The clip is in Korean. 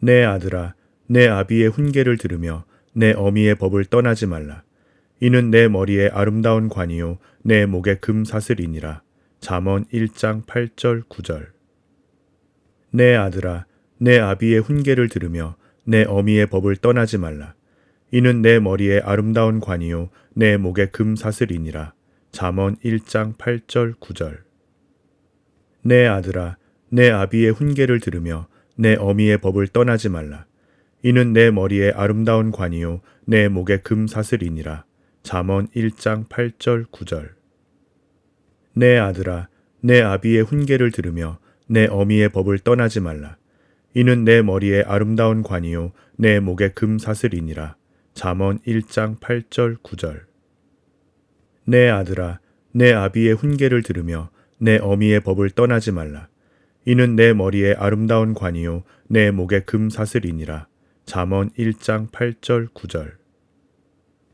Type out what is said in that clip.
내 아들아, 내 아비의 훈계를 들으며 내 어미의 법을 떠나지 말라. 이는 내 머리에 아름다운 관이요 내 목에 금 사슬이니라. 잠언 1장 8절 9절. 내 아들아, 내 아비의 훈계를 들으며 내 어미의 법을 떠나지 말라. 이는 내 머리에 아름다운 관이요 내 목에 금 사슬이니라. 잠언 1장 8절 9절. 내 아들아, 내 아비의 훈계를 들으며 내 어미의 법을 떠나지 말라. 이는 내 머리에 아름다운 관이요 내 목에 금 사슬이니라. 잠언 1장 8절 9절. 내 아들아, 내 아비의 훈계를 들으며 내 어미의 법을 떠나지 말라. 이는 내 머리에 아름다운 관이요 내 목에 금 사슬이니라. 잠언 1장 8절 9절. 내 아들아, 내 아비의 훈계를 들으며 내 어미의 법을 떠나지 말라. 이는 내 머리에 아름다운 관이요 내 목에 금 사슬이니라. 잠언 1장 8절 9절.